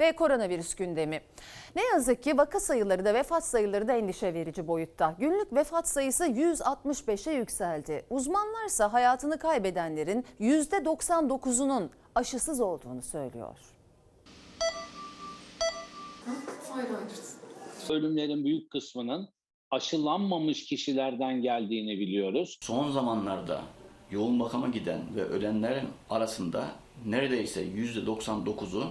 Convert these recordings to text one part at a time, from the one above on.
ve koronavirüs gündemi. Ne yazık ki vaka sayıları da vefat sayıları da endişe verici boyutta. Günlük vefat sayısı 165'e yükseldi. Uzmanlarsa hayatını kaybedenlerin %99'unun aşısız olduğunu söylüyor. Ölümlerin büyük kısmının aşılanmamış kişilerden geldiğini biliyoruz. Son zamanlarda yoğun bakıma giden ve ölenlerin arasında neredeyse %99'u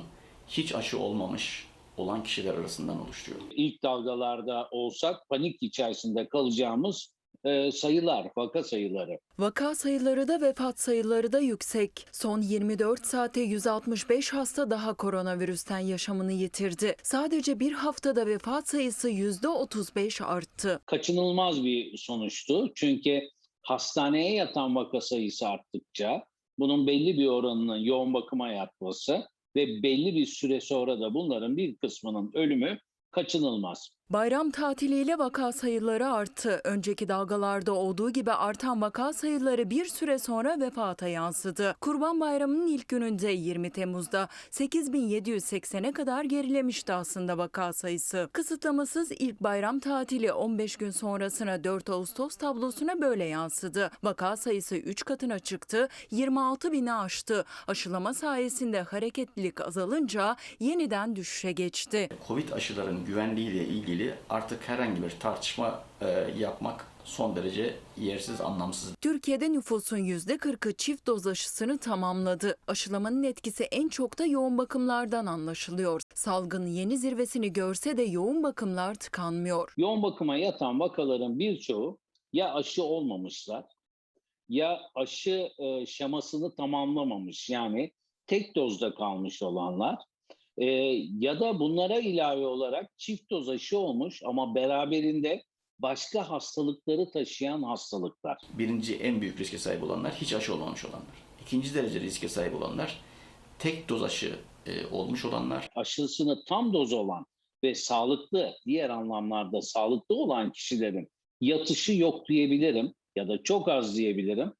hiç aşı olmamış olan kişiler arasından oluşuyor. İlk dalgalarda olsak panik içerisinde kalacağımız e, sayılar, vaka sayıları. Vaka sayıları da vefat sayıları da yüksek. Son 24 saate 165 hasta daha koronavirüsten yaşamını yitirdi. Sadece bir haftada vefat sayısı %35 arttı. Kaçınılmaz bir sonuçtu. Çünkü hastaneye yatan vaka sayısı arttıkça bunun belli bir oranının yoğun bakıma yatması ve belli bir süre sonra da bunların bir kısmının ölümü kaçınılmaz. Bayram tatiliyle vaka sayıları arttı. Önceki dalgalarda olduğu gibi artan vaka sayıları bir süre sonra vefata yansıdı. Kurban Bayramı'nın ilk gününde 20 Temmuz'da 8780'e kadar gerilemişti aslında vaka sayısı. Kısıtlamasız ilk bayram tatili 15 gün sonrasına 4 Ağustos tablosuna böyle yansıdı. Vaka sayısı 3 katına çıktı, 26 bini aştı. Aşılama sayesinde hareketlilik azalınca yeniden düşüşe geçti. Covid aşıların güvenliğiyle ilgili artık herhangi bir tartışma e, yapmak son derece yersiz, anlamsız. Türkiye'de nüfusun %40'ı çift doz aşısını tamamladı. Aşılamanın etkisi en çok da yoğun bakımlardan anlaşılıyor. Salgın yeni zirvesini görse de yoğun bakımlar tıkanmıyor. Yoğun bakıma yatan vakaların birçoğu ya aşı olmamışlar ya aşı e, şemasını tamamlamamış yani tek dozda kalmış olanlar e, ya da bunlara ilave olarak çift doz aşı olmuş ama beraberinde başka hastalıkları taşıyan hastalıklar. Birinci en büyük riske sahip olanlar hiç aşı olmamış olanlar. İkinci derece riske sahip olanlar tek doz aşı e, olmuş olanlar. Aşısını tam doz olan ve sağlıklı diğer anlamlarda sağlıklı olan kişilerin yatışı yok diyebilirim ya da çok az diyebilirim.